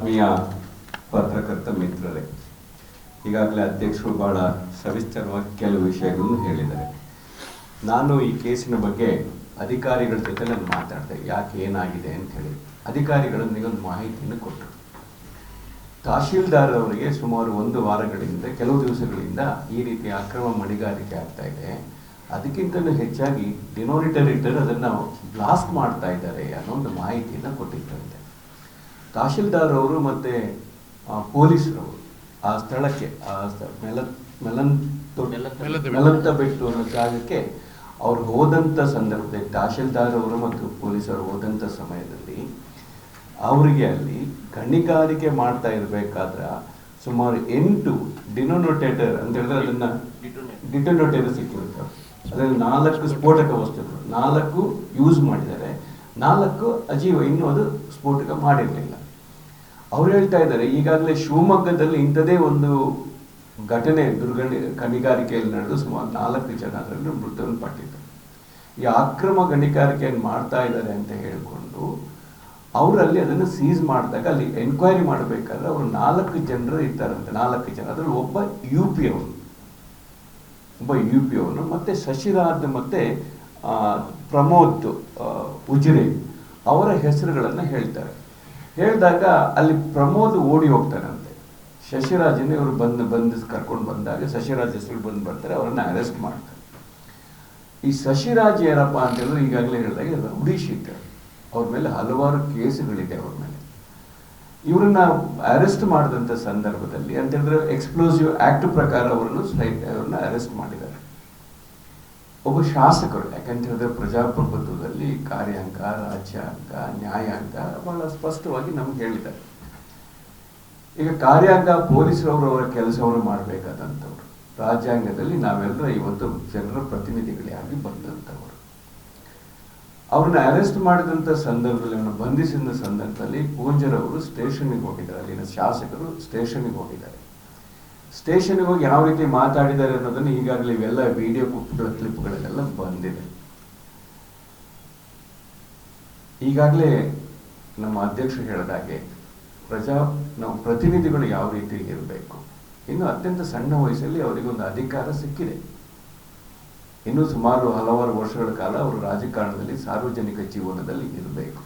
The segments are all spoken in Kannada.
ಆತ್ಮೀಯ ಪತ್ರಕರ್ತ ಮಿತ್ರರೇ, ಈಗಾಗಲೇ ಅಧ್ಯಕ್ಷರು ಬಹಳ ಸವಿಸ್ತರವಾಗಿ ಕೆಲವು ವಿಷಯಗಳನ್ನು ಹೇಳಿದ್ದಾರೆ. ನಾನು ಈ ಕೇಸಿನ ಬಗ್ಗೆ ಅಧಿಕಾರಿಗಳ ಜೊತೆ ನಾನು ಮಾತಾಡಿದೆ, ಯಾಕೆ ಏನಾಗಿದೆ ಅಂತ ಹೇಳಿ. ಅಧಿಕಾರಿಗಳು ಒಂದು ಮಾಹಿತಿಯನ್ನು ಕೊಟ್ಟರು. ತಹಶೀಲ್ದಾರ್ ಅವರಿಗೆ ಸುಮಾರು ಒಂದು ವಾರಗಳಿಂದ, ಕೆಲವು ದಿವಸಗಳಿಂದ ಈ ರೀತಿ ಅಕ್ರಮ ಮಣಿಗಾರಿಕೆ ಆಗ್ತಾ ಇದೆ. ಅದಕ್ಕಿಂತಲೂ ಹೆಚ್ಚಾಗಿ ಡಿನೋರಿಟರ್ ಇಟ್ಟರೆ ಅದನ್ನು ಬ್ಲಾಸ್ಟ್ ಮಾಡ್ತಾ ಇದ್ದಾರೆ ಅನ್ನೋ ಒಂದು ಮಾಹಿತಿಯನ್ನು ಕೊಟ್ಟಿದ್ದಂತೆ ತಹಶೀಲ್ದಾರ್ ಅವರು ಮತ್ತು ಪೊಲೀಸರವರು ಆ ಸ್ಥಳಕ್ಕೆ ಆ ಸ್ಥಳ ಮೆಲ ಮೆಲನ್ ಮೆಲಂತ ಮೆಲಂತ ಬೆಟ್ಟು ಅನ್ನೋ ಜಾಗಕ್ಕೆ ಅವ್ರು ಹೋದಂಥ ಸಂದರ್ಭದಲ್ಲಿ ತಹಶೀಲ್ದಾರ್ ಅವರು ಮತ್ತು ಪೊಲೀಸರು ಹೋದಂಥ ಸಮಯದಲ್ಲಿ ಅವರಿಗೆ ಅಲ್ಲಿ ಗಣಿಗಾರಿಕೆ ಮಾಡ್ತಾ ಇರಬೇಕಾದ್ರೆ ಸುಮಾರು ಎಂಟು ಡಿನೋನೋಟೇಟರ್ ಅಂತ ಹೇಳಿದ್ರೆ ಅದನ್ನ ಡಿಟೋನೋಟೇಟರ್ ಸಿಕ್ಕಿರುತ್ತೆ. ಅದರಲ್ಲಿ ನಾಲ್ಕು ಸ್ಫೋಟಕ ವಸ್ತುಗಳು ನಾಲ್ಕು ಯೂಸ್ ಮಾಡಿದ್ದಾರೆ ನಾಲ್ಕು ಅಜೀವ ಇನ್ನೂ ಅದು ಸ್ಫೋಟಕ ಮಾಡಿರಲಿಲ್ಲ. ಅವ್ರು ಹೇಳ್ತಾ ಇದ್ದಾರೆ, ಈಗಾಗಲೇ ಶಿವಮೊಗ್ಗದಲ್ಲಿ ಇಂಥದೇ ಒಂದು ಘಟನೆ, ದುರ್ಗಣಿ, ಗಣಿಗಾರಿಕೆಯಲ್ಲಿ ನಡೆದು ಸುಮಾರು ನಾಲ್ಕು ಜನ ಅದರಲ್ಲಿ ಪಟ್ಟಿದ್ದಾರೆ ಈ ಅಕ್ರಮ ಗಣಿಗಾರಿಕೆಯನ್ನು ಮಾಡ್ತಾ ಇದ್ದಾರೆ ಅಂತ ಹೇಳಿಕೊಂಡು ಅವರಲ್ಲಿ ಅದನ್ನು ಸೀಸ್ ಮಾಡಿದಾಗ ಅಲ್ಲಿ ಎನ್ಕ್ವೈರಿ ಮಾಡಬೇಕಾದ್ರೆ ಅವರು ನಾಲ್ಕು ಜನರು ಇದ್ದಾರಂತೆ, ನಾಲ್ಕು ಜನ. ಅದರಲ್ಲಿ ಒಬ್ಬ ಯು ಪಿ ಅವನು ಒಬ್ಬ ಯು ಪಿ ಅವನು ಮತ್ತೆ ಶಶಿರಾಜ್ ಮತ್ತೆ ಪ್ರಮೋದ್ ಉಜಿರೆ, ಅವರ ಹೆಸರುಗಳನ್ನು ಹೇಳ್ತಾರೆ. ಹೇಳಿದಾಗ ಅಲ್ಲಿ ಪ್ರಮೋದ್ ಓಡಿ ಹೋಗ್ತಾನಂತೆ. ಶಶಿರಾಜನ ಇವರು ಬಂದು ಬಂದು ಕರ್ಕೊಂಡು ಬಂದಾಗ ಶಶಿರಾಜ್ ಹೆಸರು ಬಂದು ಬರ್ತಾರೆ, ಅವರನ್ನು ಅರೆಸ್ಟ್ ಮಾಡ್ತಾರೆ. ಈ ಶಶಿರಾಜ್ ಏನಪ್ಪ ಅಂತ ಹೇಳಿದ್ರೆ ಈಗಾಗಲೇ ಹೇಳಿದಾಗ ರೌಡಿ ಶೀಟರ್ ಅವ್ರ ಮೇಲೆ ಹಲವಾರು ಕೇಸುಗಳಿದೆ ಅವ್ರ ಮೇಲೆ. ಇವರನ್ನ ಅರೆಸ್ಟ್ ಮಾಡಿದಂಥ ಸಂದರ್ಭದಲ್ಲಿ ಅಂತ ಹೇಳಿದ್ರೆ ಎಕ್ಸ್ಪ್ಲೋಸಿವ್ ಆ್ಯಕ್ಟ್ ಪ್ರಕಾರ ಅವರನ್ನು ಅವ್ರನ್ನ ಅರೆಸ್ಟ್ ಮಾಡಿದ್ದಾರೆ. ಒಬ್ಬ ಶಾಸಕರು ಯಾಕಂತ ಹೇಳಿದ್ರೆ ಪ್ರಜಾಪ್ರಭುತ್ವದಲ್ಲಿ ಕಾರ್ಯಾಂಕ ರಾಜ್ಯಾಂಗ, ನ್ಯಾಯಾಂಗ ಬಹಳ ಸ್ಪಷ್ಟವಾಗಿ ನಮ್ಗೆ ಹೇಳಿದ್ದಾರೆ. ಈಗ ಕಾರ್ಯಾಂಗ ಪೊಲೀಸರವರು ಅವರ ಕೆಲಸವನ್ನು ಮಾಡಬೇಕಾದಂಥವ್ರು, ರಾಜ್ಯಾಂಗದಲ್ಲಿ ನಾವೆಲ್ಲರೂ ಇವತ್ತು ಜನರ ಪ್ರತಿನಿಧಿಗಳಾಗಿ ಬಂದಂಥವರು. ಅವ್ರನ್ನ ಅರೆಸ್ಟ್ ಮಾಡಿದಂಥ ಸಂದರ್ಭದಲ್ಲಿ ಅವನ್ನ ಬಂಧಿಸಿದ ಸಂದರ್ಭದಲ್ಲಿ ಪೂಂಜರವರು ಸ್ಟೇಷನ್ಗೆ ಹೋಗಿದ್ದಾರೆ, ಅಲ್ಲಿನ ಶಾಸಕರು ಸ್ಟೇಷನ್ಗೆ ಹೋಗಿದ್ದಾರೆ. ಸ್ಟೇಷನ್ಗೆ ಹೋಗಿ ಯಾವ ರೀತಿ ಮಾತಾಡಿದ್ದಾರೆ ಅನ್ನೋದನ್ನು ಈಗಾಗಲೇ ಇವೆಲ್ಲ ವಿಡಿಯೋ ಕ್ಲಿಪ್ಗಳ ಕ್ಲಿಪ್ಗಳಲ್ಲೆಲ್ಲ ಬಂದಿದೆ ಈಗಾಗಲೇ ನಮ್ಮ ಅಧ್ಯಕ್ಷರು ಹೇಳಿದಾಗೆ ಪ್ರಜಾ, ನಾವು ಪ್ರತಿನಿಧಿಗಳು ಯಾವ ರೀತಿ ಇರಬೇಕು. ಇನ್ನು ಅತ್ಯಂತ ಸಣ್ಣ ವಯಸ್ಸಲ್ಲಿ ಅವರಿಗೊಂದು ಅಧಿಕಾರ ಸಿಕ್ಕಿದೆ. ಇನ್ನು ಸುಮಾರು ಹಲವಾರು ವರ್ಷಗಳ ಕಾಲ ಅವರು ರಾಜಕಾರಣದಲ್ಲಿ ಸಾರ್ವಜನಿಕ ಜೀವನದಲ್ಲಿ ಇರಬೇಕು.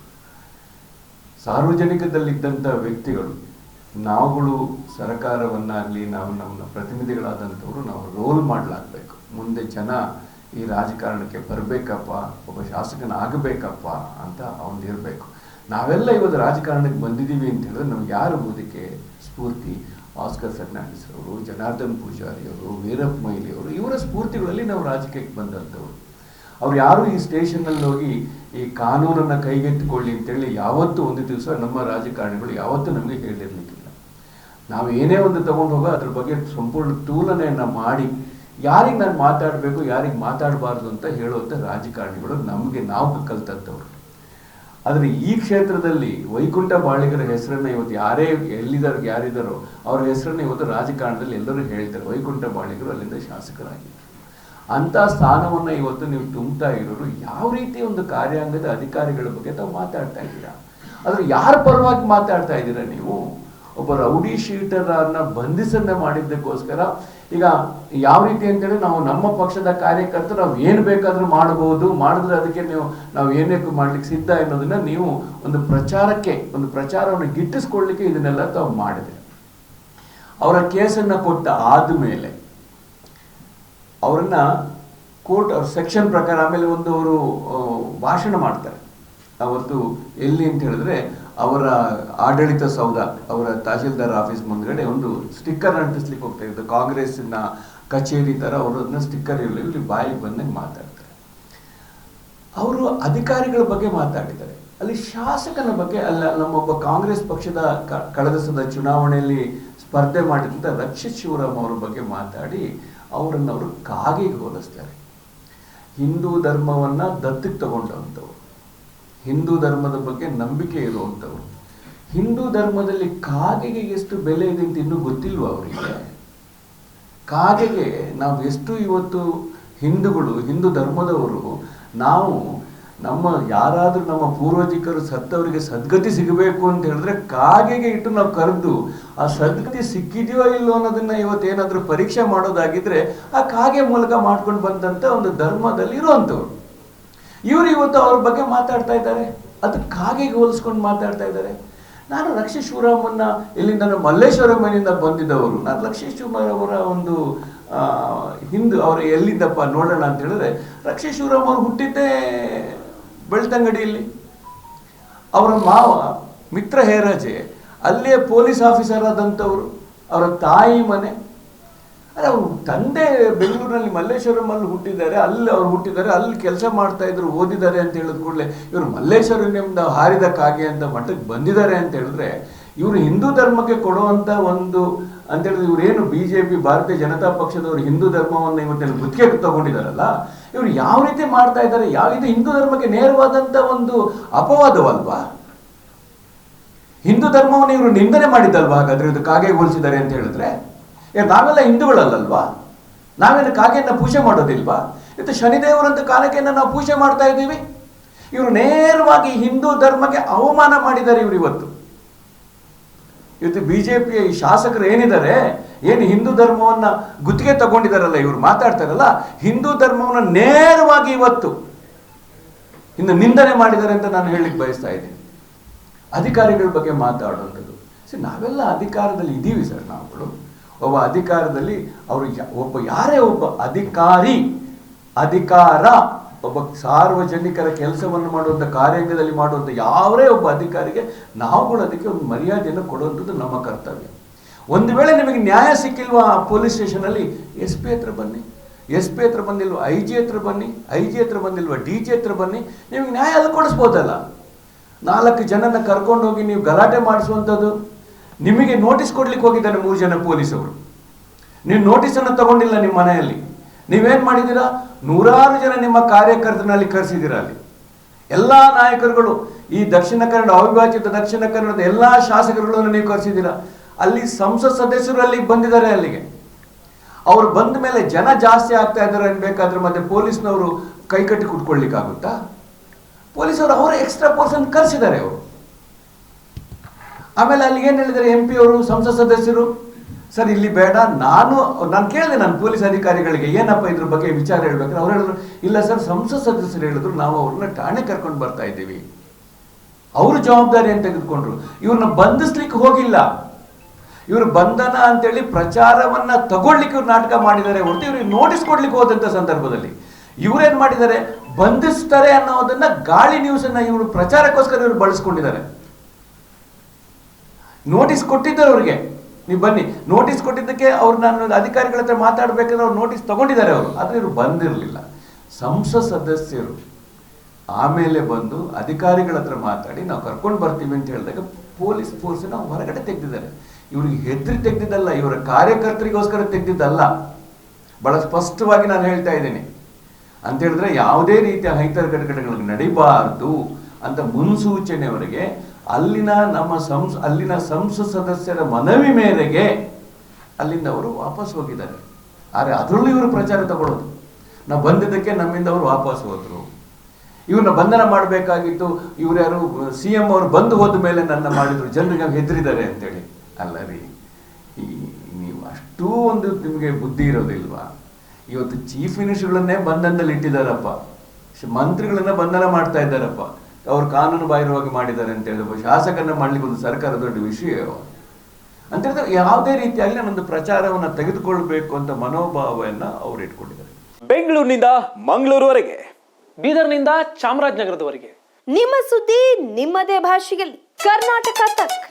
ಸಾರ್ವಜನಿಕದಲ್ಲಿದ್ದಂಥ ವ್ಯಕ್ತಿಗಳು ನಾವುಗಳು ಸರಕಾರವನ್ನಾಗಲಿ ನಾವು ನಮ್ಮ ಪ್ರತಿನಿಧಿಗಳಾದಂಥವರು ನಾವು ರೋಲ್ ಮಾಡಲಾಗಬೇಕು. ಮುಂದೆ ಜನ ಈ ರಾಜಕಾರಣಕ್ಕೆ ಬರಬೇಕಪ್ಪ, ಒಬ್ಬ ಶಾಸಕನ ಆಗಬೇಕಪ್ಪ ಅಂತ ಅವನು ಇರಬೇಕು ನಾವೆಲ್ಲ ಇವತ್ತು ರಾಜಕಾರಣಕ್ಕೆ ಬಂದಿದ್ದೀವಿ ಅಂತ ಹೇಳಿದ್ರೆ ನಮ್ಗೆ ಯಾರು ಓದಕ್ಕೆ ಸ್ಫೂರ್ತಿ, ಆಸ್ಕರ್ ಫರ್ನಾಂಡಿಸ್ ಅವರು, ಜನಾರ್ದನ್ ಪೂಜಾರಿ ಅವರು, ವೀರಪ್ಪ ಮೊಯ್ಲಿ ಅವರು, ಇವರ ಸ್ಫೂರ್ತಿಗಳಲ್ಲಿ ನಾವು ರಾಜಕೀಯಕ್ಕೆ ಬಂದಂಥವ್ರು. ಅವ್ರು ಯಾರು ಈ ಸ್ಟೇಷನ್ನಲ್ಲಿ ಹೋಗಿ ಈ ಕಾನೂನನ್ನು ಕೈಗೆತ್ತಿಕೊಳ್ಳಿ ಅಂತೇಳಿ ಯಾವತ್ತೂ ಒಂದು ದಿವಸ ನಮ್ಮ ರಾಜಕಾರಣಿಗಳು ಯಾವತ್ತೂ ನಮಗೆ ಹೇಳಿರ್ಲಿಕ್ಕಿಲ್ಲ ನಾವು ಏನೇ ಒಂದು ತಗೊಂಡು ಹೋಗೋ ಅದ್ರ ಬಗ್ಗೆ ಸಂಪೂರ್ಣ ತುಲನೆಯನ್ನು ಮಾಡಿ ಯಾರಿಗೆ ನಾನು ಮಾತಾಡಬೇಕು, ಯಾರಿಗೆ ಮಾತಾಡಬಾರ್ದು ಅಂತ ಹೇಳುವಂಥ ರಾಜಕಾರಣಿಗಳು ನಮಗೆ ನಾವು ಕಲ್ತಂಥವ್ರು ಆದರೆ ಈ ಕ್ಷೇತ್ರದಲ್ಲಿ ವೈಕುಂಠ ಬಾಳಿಗರ ಹೆಸರನ್ನ ಇವತ್ತು ಯಾರೇ ಎಲ್ಲಿದ್ದಾರೆ ಯಾರಿದ್ದಾರೋ ಅವ್ರ ಹೆಸರನ್ನ ಇವತ್ತು ರಾಜಕಾರಣದಲ್ಲಿ ಎಲ್ಲರೂ ಹೇಳ್ತಾರೆ ವೈಕುಂಠ ಬಾಳಿಗರು ಅಲ್ಲಿಂದ ಶಾಸಕರಾಗಿ ಅಂತ ಸ್ಥಾನವನ್ನ ಇವತ್ತು ನೀವು ತುಂಬ್ತಾ ಇರೋರು ಯಾವ ರೀತಿ ಒಂದು ಕಾರ್ಯಾಂಗದ ಅಧಿಕಾರಿಗಳ ಬಗ್ಗೆ ತಾವು ಮಾತಾಡ್ತಾ ಇದ್ದೀರಾ? ಆದ್ರೆ ಯಾರ ಪರವಾಗಿ ಮಾತಾಡ್ತಾ ಇದ್ದೀರಾ ನೀವು? ಒಬ್ಬ ರೌಡಿ ಶೀಟರನ್ನ ಬಂಧಿಸನ್ನ ಮಾಡಿದ್ದಕ್ಕೋಸ್ಕರ ಈಗ ಯಾವ ರೀತಿ ಅಂತೇಳಿ ನಾವು ನಮ್ಮ ಪಕ್ಷದ ಕಾರ್ಯಕರ್ತರು ನಾವು ಏನು ಬೇಕಾದ್ರೂ ಮಾಡಬಹುದು, ಮಾಡಿದ್ರೆ ಅದಕ್ಕೆ ನೀವು, ನಾವು ಏನೇ ಮಾಡ್ಲಿಕ್ಕೆ ಸಿದ್ಧ ಅನ್ನೋದನ್ನ ನೀವು ಒಂದು ಪ್ರಚಾರಕ್ಕೆ, ಒಂದು ಪ್ರಚಾರವನ್ನು ಗಿಟ್ಟಿಸ್ಕೊಳ್ಳಿಕ್ಕೆ ಇದನ್ನೆಲ್ಲ ತಾವು ಮಾಡಿದೆ. ಅವರ ಕೇಸನ್ನ ಕೊಟ್ಟ ಆದ್ಮೇಲೆ ಅವರನ್ನ ಕೋರ್ಟ್, ಅವ್ರ ಸೆಕ್ಷನ್ ಪ್ರಕಾರ ಆಮೇಲೆ ಒಂದು ಅವರು ಭಾಷಣ ಮಾಡ್ತಾರೆ. ಅವತ್ತು ಎಲ್ಲಿ ಅಂತ ಹೇಳಿದ್ರೆ ಅವರ ಆಡಳಿತ ಸೌಧ, ಅವರ ತಹಶೀಲ್ದಾರ್ ಆಫೀಸ್ ಮುಂದ್ಗಡೆ ಒಂದು ಸ್ಟಿಕ್ಕರ್ ಅಂಟಿಸ್ಲಿಕ್ಕೆ ಹೋಗ್ತಾ ಇದ್ದು ಕಾಂಗ್ರೆಸ್ಸಿನ ಕಚೇರಿ ಥರ ಅವರು ಅದನ್ನ ಸ್ಟಿಕ್ಕರ್ ಇರಲಿ ಇಲ್ಲಿ ಬಾಯಿಗೆ ಬಂದಂಗೆ ಮಾತಾಡ್ತಾರೆ. ಅವರು ಅಧಿಕಾರಿಗಳ ಬಗ್ಗೆ ಮಾತಾಡಿದ್ದಾರೆ. ಅಲ್ಲಿ ಶಾಸಕನ ಬಗ್ಗೆ ಅಲ್ಲ, ನಮ್ಮೊಬ್ಬ ಕಾಂಗ್ರೆಸ್ ಪಕ್ಷದ ಕಳೆದ ಸದ ಚುನಾವಣೆಯಲ್ಲಿ ಸ್ಪರ್ಧೆ ಮಾಡಿದಂಥ ರಕ್ಷಿತ್ ಶಿವರಾಮ್ ಅವರ ಬಗ್ಗೆ ಮಾತಾಡಿ ಅವರನ್ನು ಅವರು ಕಾಗೆಗೆ ಹೋಲಿಸ್ತಾರೆ. ಹಿಂದೂ ಧರ್ಮವನ್ನು ದತ್ತಿಗೆ ತಗೊಂಡಂಥವ್ರು ಹಿಂದೂ ಧರ್ಮದ ಬಗ್ಗೆ ನಂಬಿಕೆ ಇರುವಂಥವ್ರು ಹಿಂದೂ ಧರ್ಮದಲ್ಲಿ ಕಾಗೆಗೆ ಎಷ್ಟು ಬೆಲೆ ಇದೆ ಅಂತ ಇನ್ನೂ ಗೊತ್ತಿಲ್ವ ಅವರಿಗೆ? ಕಾಗೆಗೆ ನಾವು ಎಷ್ಟು ಇವತ್ತು ಹಿಂದೂಗಳು, ಹಿಂದೂ ಧರ್ಮದವರು, ನಾವು ನಮ್ಮ ಯಾರಾದರೂ ನಮ್ಮ ಪೂರ್ವಜಿಕರು ಸತ್ತವರಿಗೆ ಸದ್ಗತಿ ಸಿಗಬೇಕು ಅಂತ ಹೇಳಿದ್ರೆ ಕಾಗೆಗೆ ಇಟ್ಟು ನಾವು ಕರೆದು, ಆ ಸದ್ಗತಿ ಸಿಕ್ಕಿದೆಯೋ ಇಲ್ಲೋ ಅನ್ನೋದನ್ನ ಇವತ್ತೇನಾದರೂ ಪರೀಕ್ಷೆ ಮಾಡೋದಾಗಿದ್ರೆ ಆ ಕಾಗೆ ಮೂಲಕ ಮಾಡ್ಕೊಂಡು ಬಂದಂಥ ಒಂದು ಧರ್ಮದಲ್ಲಿ ಇರುವಂಥವ್ರು ಇವರು ಇವತ್ತು ಅವ್ರ ಬಗ್ಗೆ ಮಾತಾಡ್ತಾ ಇದ್ದಾರೆ. ಅದಕ್ಕೆ ಕಾಗೆಗೆ ಹೋಲಿಸ್ಕೊಂಡು ಮಾತಾಡ್ತಾ ಇದ್ದಾರೆ. ನಾನು ಲಕ್ಷ್ಮೀ ಶಿವರಾಮನ್ನ ಇಲ್ಲಿಂದ ನಾನು ಮಲ್ಲೇಶ್ವರ ಮನೆಯಿಂದ ಬಂದಿದ್ದವರು. ನಾನು ಲಕ್ಷ್ಮೀ ಶಿವರಾಮರ ಒಂದು ಹಿಂದು ಅವರು ಎಲ್ಲಿದ್ದಪ್ಪ ನೋಡೋಣ ಅಂತ ಹೇಳಿದ್ರೆ, ಲಕ್ಷ್ಮೀ ಶಿವರಾಮ್ ಅವರು ಹುಟ್ಟಿದ್ದೇ ಬೆಳ್ತಂಗಡಿಯಲ್ಲಿ. ಅವರ ಮಾವ ಮಿತ್ರ ಹೇರಾಜೆ ಅಲ್ಲೇ ಪೊಲೀಸ್ ಆಫೀಸರ್ ಆದಂಥವ್ರು. ಅವರ ತಾಯಿ ಮನೆ. ಅವ್ರ ತಂದೆ ಬೆಂಗಳೂರಿನಲ್ಲಿ ಮಲ್ಲೇಶ್ವರಮಲ್ಲಿ ಹುಟ್ಟಿದ್ದಾರೆ, ಅಲ್ಲಿ ಅವ್ರು ಹುಟ್ಟಿದ್ದಾರೆ, ಅಲ್ಲಿ ಕೆಲಸ ಮಾಡ್ತಾ ಇದ್ರು, ಓದಿದ್ದಾರೆ ಅಂತ ಹೇಳಿದ ಕೂಡಲೇ ಇವರು ಮಲ್ಲೇಶ್ವರನಿಂದ ಹಾರಿದ ಕಾಗೆ ಅಂತ ಮಟ್ಟಕ್ಕೆ ಬಂದಿದ್ದಾರೆ ಅಂತ ಹೇಳಿದ್ರೆ ಇವರು ಹಿಂದೂ ಧರ್ಮಕ್ಕೆ ಕೊಡುವಂತ ಒಂದು ಅಂತ ಹೇಳಿದ್ರೆ ಇವರೇನು ಪಿ ಭಾರತೀಯ ಜನತಾ ಪಕ್ಷದವರು ಹಿಂದೂ ಧರ್ಮವನ್ನು ಇವತ್ತಿನ ಗುತ್ತಿಗೆ ತಗೊಂಡಿದ್ದಾರಲ್ಲ, ಇವರು ಯಾವ ರೀತಿ ಮಾಡ್ತಾ ಇದ್ದಾರೆ, ಯಾವ ಇದು ಹಿಂದೂ ಧರ್ಮಕ್ಕೆ ನೇರವಾದಂತ ಒಂದು ಅಪವಾದವಲ್ವಾ? ಹಿಂದೂ ಧರ್ಮವನ್ನು ಇವರು ನಿಂದನೆ ಮಾಡಿದ್ದಲ್ವಾ ಹಾಗಾದ್ರೆ ಇದು ಕಾಗೆ ಹೋಲಿಸಿದ್ದಾರೆ ಅಂತ ಹೇಳಿದ್ರೆ? ಏ, ನಾವೆಲ್ಲ ಹಿಂದೂಗಳಲ್ಲಲ್ವಾ? ನಾವೇನು ಕಾಗೆಯನ್ನ ಪೂಜೆ ಮಾಡೋದಿಲ್ವಾ? ಇದು ಶನಿದೇವರಂತ ಕಾಲಕೆಯನ್ನು ನಾವು ಪೂಜೆ ಮಾಡ್ತಾ ಇದ್ದೀವಿ. ಇವರು ನೇರವಾಗಿ ಹಿಂದೂ ಧರ್ಮಕ್ಕೆ ಅವಮಾನ ಮಾಡಿದ್ದಾರೆ ಇವರು ಇವತ್ತು. ಇವತ್ತು ಬಿ ಜೆ ಪಿಯ ಈ ಶಾಸಕರು ಏನಿದ್ದಾರೆ? ಏನು ಹಿಂದೂ ಧರ್ಮವನ್ನ ಗುತ್ತಿಗೆ ತಗೊಂಡಿದ್ದಾರಲ್ಲ ಇವರು ಮಾತಾಡ್ತಾರಲ್ಲ ಹಿಂದೂ ಧರ್ಮವನ್ನು ನೇರವಾಗಿ ಇವತ್ತು ಇನ್ನು ನಿಂದನೆ ಮಾಡಿದ್ದಾರೆ ಅಂತ ನಾನು ಹೇಳಿಕ್ ಬಯಸ್ತಾ ಇದ್ದೀನಿ. ಅಧಿಕಾರಿಗಳ ಬಗ್ಗೆ ಮಾತಾಡುವಂಥದ್ದು ಸರಿ ನಾವೆಲ್ಲ ಅಧಿಕಾರದಲ್ಲಿ ಇದ್ದೀವಿ ಸರ್ ನಾವುಗಳು. ಒಬ್ಬ ಅಧಿಕಾರದಲ್ಲಿ ಅವರು ಒಬ್ಬ ಯಾರೇ ಒಬ್ಬ ಅಧಿಕಾರಿ, ಅಧಿಕಾರ, ಒಬ್ಬ ಸಾರ್ವಜನಿಕರ ಕೆಲಸವನ್ನು ಮಾಡುವಂಥ ಕಾರ್ಯಾಂಗದಲ್ಲಿ ಮಾಡುವಂಥ ಯಾವರೇ ಒಬ್ಬ ಅಧಿಕಾರಿಗೆ ನಾವುಗಳು ಅದಕ್ಕೆ ಒಂದು ಮರ್ಯಾದೆಯನ್ನು ಕೊಡುವಂಥದ್ದು ನಮ್ಮ ಕರ್ತವ್ಯ. ಒಂದು ವೇಳೆ ನಿಮಗೆ ನ್ಯಾಯ ಸಿಕ್ಕಿಲ್ವಾ ಆ ಪೊಲೀಸ್ ಸ್ಟೇಷನಲ್ಲಿ ಎಸ್ ಪಿ ಹತ್ರ ಬನ್ನಿ ಎಸ್ ಪಿ ಹತ್ರ ಬಂದಿಲ್ವಾ ಐ ಜಿ ಹತ್ರ ಬನ್ನಿ ಐ ಜಿ ಹತ್ರ ಬಂದಿಲ್ವಾ, ಡಿ ಜಿ ಹತ್ರ ಬನ್ನಿ, ನಿಮಗೆ ನ್ಯಾಯ ಅಲ್ಲಿ ಕೊಡಿಸ್ಬೋದಲ್ಲ. ನಾಲ್ಕು ಜನನ ಕರ್ಕೊಂಡು ಹೋಗಿ ನೀವು ಗಲಾಟೆ ಮಾಡಿಸುವಂಥದ್ದು. ನಿಮಗೆ ನೋಟಿಸ್ ಕೊಡ್ಲಿಕ್ಕೆ ಹೋಗಿದ್ದಾನೆ ಮೂರು ಜನ ಪೊಲೀಸವರು ನೀವು ನೋಟಿಸನ್ನು ತಗೊಂಡಿಲ್ಲ ನಿಮ್ಮ ಮನೆಯಲ್ಲಿ. ನೀವೇನ್ ಮಾಡಿದ್ದೀರಾ? ನೂರಾರು ಜನ ನಿಮ್ಮ ಕಾರ್ಯಕರ್ತರಲ್ಲಿ ಕರೆಸಿದ್ದೀರಾ ಅಲ್ಲಿ. ಎಲ್ಲಾ ನಾಯಕರುಗಳು, ಈ ದಕ್ಷಿಣ ಕನ್ನಡ ಅವಿಭಾಜಿತ ದಕ್ಷಿಣ ಕನ್ನಡದ ಎಲ್ಲಾ ಶಾಸಕರುಗಳನ್ನು ನೀವು ಕರೆಸಿದ್ದೀರಾ? ಅಲ್ಲಿ ಸಂಸತ್ ಸದಸ್ಯರು ಅಲ್ಲಿಗೆ ಬಂದಿದ್ದಾರೆ ಅಲ್ಲಿಗೆ. ಅವ್ರು ಬಂದ ಮೇಲೆ ಜನ ಜಾಸ್ತಿ ಆಗ್ತಾ ಇದ್ದಾರೆ ಅನ್ಬೇಕಾದ್ರೆ ಮತ್ತೆ ಪೊಲೀಸ್ನವರು ಕೈಕಟ್ಟಿ ಕುತ್ಕೊಳ್ಲಿಕ್ಕಾಗುತ್ತಾ? ಪೊಲೀಸರು ಅವರು ಎಕ್ಸ್ಟ್ರಾ ಪರ್ಸನ್ ಕರೆಸಿದ್ದಾರೆ ಅವರು. ಆಮೇಲೆ ಅಲ್ಲಿ ಏನು ಹೇಳಿದರೆ ಎಂ ಪಿ ಅವರು, ಸಂಸತ್ ಸದಸ್ಯರು? ಸರ್, ಇಲ್ಲಿ ಬೇಡ, ನಾನು ನಾನು ಕೇಳಿದೆ ನಾನು ಪೊಲೀಸ್ ಅಧಿಕಾರಿಗಳಿಗೆ, ಏನಪ್ಪ ಇದ್ರ ಬಗ್ಗೆ ವಿಚಾರ ಹೇಳ್ಬೇಕಾದ್ರೆ ಅವ್ರು ಹೇಳಿದ್ರು, ಇಲ್ಲ ಸರ್, ಸಂಸತ್ ಸದಸ್ಯರು ಹೇಳಿದ್ರು, ನಾವು ಅವ್ರನ್ನ ಠಾಣೆ ಕರ್ಕೊಂಡು ಬರ್ತಾ ಇದ್ದೀವಿ. ಅವರು ಜವಾಬ್ದಾರಿಯನ್ನು ತೆಗೆದುಕೊಂಡ್ರು? ಇವ್ರನ್ನ ಬಂಧಿಸ್ಲಿಕ್ಕೆ ಹೋಗಿಲ್ಲ. ಇವರು ಬಂಧನ ಅಂತೇಳಿ ಪ್ರಚಾರವನ್ನ ತಗೊಳ್ಲಿಕ್ಕೆ ಇವ್ರು ನಾಟಕ ಮಾಡಿದ್ದಾರೆ ಹೊರತು ಇವ್ರಿಗೆ ನೋಟಿಸ್ ಕೊಡ್ಲಿಕ್ಕೆ ಹೋದಂತ ಸಂದರ್ಭದಲ್ಲಿ. ಇವ್ರೇನ್ ಮಾಡಿದ್ದಾರೆ? ಬಂಧಿಸ್ತಾರೆ ಅನ್ನೋದನ್ನ ಗಾಳಿ ನ್ಯೂಸ್ ಅನ್ನ ಇವರು ಪ್ರಚಾರಕ್ಕೋಸ್ಕರ ಇವರು ಬಳಸ್ಕೊಂಡಿದ್ದಾರೆ. ನೋಟಿಸ್ ಕೊಟ್ಟಿದ್ದಾರೆ ಅವ್ರಿಗೆ. ನೀವು ಬನ್ನಿ. ನೋಟಿಸ್ ಕೊಟ್ಟಿದ್ದಕ್ಕೆ ಅವ್ರು ನಾನು ಅಧಿಕಾರಿಗಳ ಹತ್ರ ಮಾತಾಡಬೇಕಂದ್ರೆ ಅವ್ರು ನೋಟಿಸ್ ತಗೊಂಡಿದ್ದಾರೆ ಅವರು. ಆದರೆ ಇವರು ಬಂದಿರಲಿಲ್ಲ. ಸಂಸತ್ ಸದಸ್ಯರು ಆಮೇಲೆ ಬಂದು ಅಧಿಕಾರಿಗಳ ಹತ್ರ ಮಾತಾಡಿ ನಾವು ಕರ್ಕೊಂಡು ಬರ್ತೀವಿ ಅಂತ ಹೇಳಿದಾಗ ಪೊಲೀಸ್ ಫೋರ್ಸನ್ನು ಹೊರಗಡೆ ತೆಗೆದಿದ್ದಾರೆ. ಇವ್ರಿಗೆ ಹೆದರಿ ತೆಗೆದಿದ್ದಲ್ಲ, ಇವರ ಕಾರ್ಯಕರ್ತರಿಗೋಸ್ಕರ ತೆಗೆದಿದ್ದಲ್ಲ. ಬಹಳ ಸ್ಪಷ್ಟವಾಗಿ ನಾನು ಹೇಳ್ತಾ ಇದ್ದೀನಿ. ಅಂತ ಹೇಳಿದ್ರೆ ಯಾವುದೇ ರೀತಿಯ ಹೈತರ ಘಟಕಗಳಿಗೆ ನಡಿಬಾರದು. ಅಂತ ಮುನ್ಸೂಚನೆಯವರೆಗೆ ಅಲ್ಲಿನ ನಮ್ಮ ಸಂಸ್, ಅಲ್ಲಿನ ಸಂಸತ್ ಸದಸ್ಯರ ಮನವಿ ಮೇರೆಗೆ ಅಲ್ಲಿಂದ ಅವರು ವಾಪಸ್ ಹೋಗಿದ್ದಾರೆ. ಆದರೆ ಅದರಲ್ಲೂ ಇವರು ಪ್ರಚಾರ ತಗೊಳ್ಳೋದು. ನಾವು ಬಂದಿದ್ದಕ್ಕೆ ನಮ್ಮಿಂದ ಅವರು ವಾಪಸ್ ಹೋದರು. ಇವ್ರನ್ನ ಬಂಧನ ಮಾಡಬೇಕಾಗಿತ್ತು. ಇವ್ರು ಯಾರು, ಸಿ ಎಂ ಅವರು ಬಂದು ಹೋದ ಮೇಲೆ ನನ್ನ ಮಾಡಿದ್ರು. ಜನರಿಗೆ ಹೆದರಿದ್ದಾರೆ ಅಂತೇಳಿ. ಅಲ್ಲ ರೀ ನೀವು ಅಷ್ಟೂ ಒಂದು ನಿಮಗೆ ಬುದ್ಧಿ ಇರೋದಿಲ್ವಾ? ಇವತ್ತು ಚೀಫ್ ಮಿನಿಸ್ಟರ್ಗಳನ್ನೇ ಬಂಧನದಲ್ಲಿ ಇಟ್ಟಿದ್ದಾರಪ್ಪ ಮಂತ್ರಿಗಳನ್ನ ಬಂಧನ ಮಾಡ್ತಾ ಇದ್ದಾರಪ್ಪ. ಅವ್ರು ಕಾನೂನು ಬಾಹಿರವಾಗಿ ಮಾಡಿದ್ದಾರೆ ಅಂತ ಹೇಳಿದ್ರು ಶಾಸಕರನ್ನ ಮಾಡ್ಲಿಕ್ಕೆ ಒಂದು ಸರ್ಕಾರ ದೊಡ್ಡ ವಿಷಯ ಅಂತ ಹೇಳಿದ್ರೆ ಯಾವುದೇ ರೀತಿಯಾಗಿ ನಾನೊಂದು ಪ್ರಚಾರವನ್ನು ತೆಗೆದುಕೊಳ್ಬೇಕು ಅಂತ ಮನೋಭಾವವನ್ನ ಅವರು ಇಟ್ಕೊಂಡಿದ್ದಾರೆ. ಬೆಂಗಳೂರಿನಿಂದ ಮಂಗಳೂರುವರೆಗೆ ಬೀದರ್ನಿಂದ ಚಾಮರಾಜನಗರದವರೆಗೆ. ನಿಮ್ಮ ಸುದ್ದಿ ನಿಮ್ಮದೇ ಭಾಷೆಯಲ್ಲಿ. ಕರ್ನಾಟಕ ತಕ್.